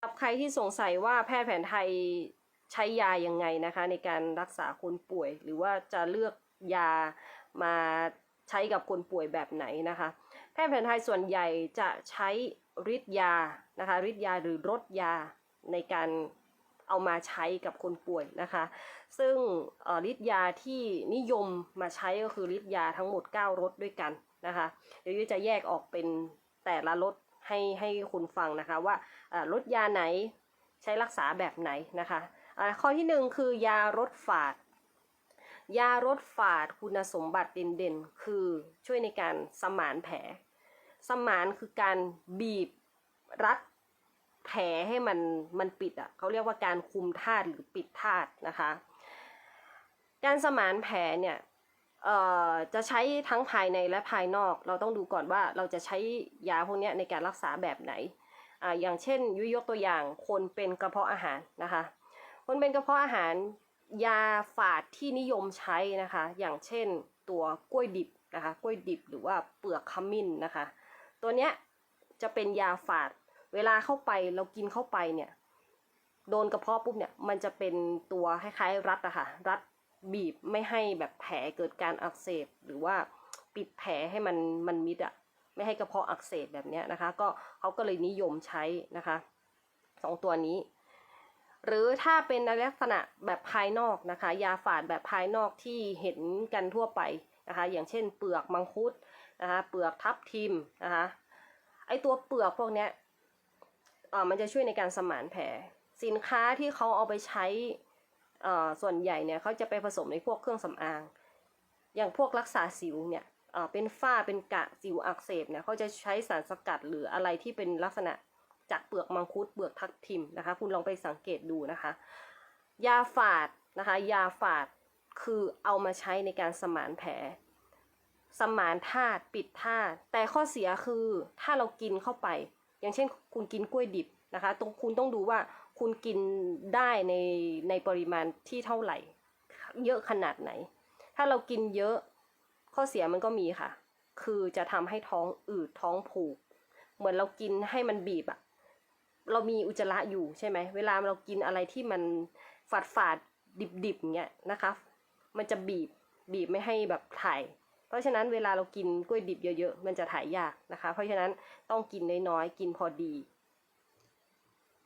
สำหรับใครที่สงสัยว่าแพทย์แผนไทยใช้ยายังไงนะคะ ในการรักษาคนป่วย หรือว่าจะเลือกยามาใช้กับคนป่วยแบบไหนนะคะ แพทย์แผนไทยส่วนใหญ่จะใช้ฤทธิ์ยานะคะฤทธิ์ยาหรือรสยาในการเอามาใช้กับคนป่วยนะคะ ซึ่งฤทธิ์ยาที่นิยมมาใช้ก็คือฤทธิ์ยาทั้งหมด 9รสด้วยกันนะคะ เดี๋ยวจะแยกออกเป็นแต่ละรส ให้ให้คุณฟังนะคะว่าเอ่อรสยาไหนใช้รักษาแบบไหนนะคะข้อที่หนึ่งคือยารสฝาด ยารสฝาดคุณสมบัติเด่นๆ คือช่วยในการสมานแผล สมานคือการบีบรัดแผลให้มันมันปิดอะเขาเรียกว่าการคุมธาตุหรือปิดธาตุนะคะ การสมานแผลเนี่ย เอ่อจะใช้ทั้งภายในและภายนอก เราต้องดูก่อนว่าเราจะใช้ยาพวกนี้ในการรักษาแบบไหนอ่าอย่างเช่นยุยยกตัวอย่างคนเป็นกระเพาะอาหารนะคะ คนเป็นกระเพาะอาหาร ยาฝาดที่นิยมใช้นะคะ อย่างเช่นตัวกล้วยดิบนะคะกล้วยดิบหรือว่าเปลือกขมิ้นนะคะ ตัวเนี้ยจะเป็นยาฝาดเวลาเข้าไปเรากินเข้าไปเนี่ยโดนกระเพาะปุ๊บเนี่ยมันจะเป็นตัวคล้ายๆรัดอะค่ะรัด บีบไม่ให้แบบแผลเกิดการอักเสบ หรือว่าปิดแผลให้มันมันมิดอะไม่ให้กระเพาะอักเสบแบบเนี้ยนะคะ ก็เขาก็เลยนิยมใช้นะคะสองตัวนี้ หรือถ้าเป็นในลักษณะแบบภายนอกนะคะ ยาฝาดแบบภายนอกที่เห็นกันทั่วไปนะคะ อย่างเช่นเปลือกมังคุดนะคะเปลือกทับทิมนะคะไอตัวเปลือกพวกเนี้ยเอ่อมันจะช่วยในการสมานแผลสินค้าที่เขาเอาไปใช้ ส่วนใหญ่เนี่ยเขาจะไปผสมในพวกเครื่องสำอาง อย่างพวกรักษาสิวเนี่ยเป็นฝ้าเป็นกะสิวอักเสบเนี่ยเขาจะใช้สารสกัดหรืออะไรที่เป็นลักษณะจากเปลือกมังคุดเปลือกทับทิมนะคะ คุณลองไปสังเกตดูนะคะ ยาฝาดนะคะ ยาฝาดคือเอามาใช้ในการสมานแผล สมานธาตุปิดธาตุแต่ข้อเสียคือถ้าเรากินเข้าไป อย่างเช่นคุณกินกล้วยดิบ นะคะตรงคุณต้องดูว่าคุณกินได้ในในปริมาณที่เท่าไหร่ เยอะขนาดไหน ถ้าเรากินเยอะข้อเสียมันก็มีค่ะ คือจะทำให้ท้องอืดท้องผูก เหมือนเรากินให้มันบีบอะเรามีอุจจาระอยู่ใช่ไหมเวลาเรากินอะไรที่มันฝาดฝาดดิบดิบเงี้ยนะคะ มันจะบีบบีบไม่ให้แบบถ่าย เพราะฉะนั้นเวลาเรากินกล้วยดิบเยอะๆ มันจะถ่ายยากนะคะ เพราะฉะนั้นต้องกินน้อยๆ กินพอดี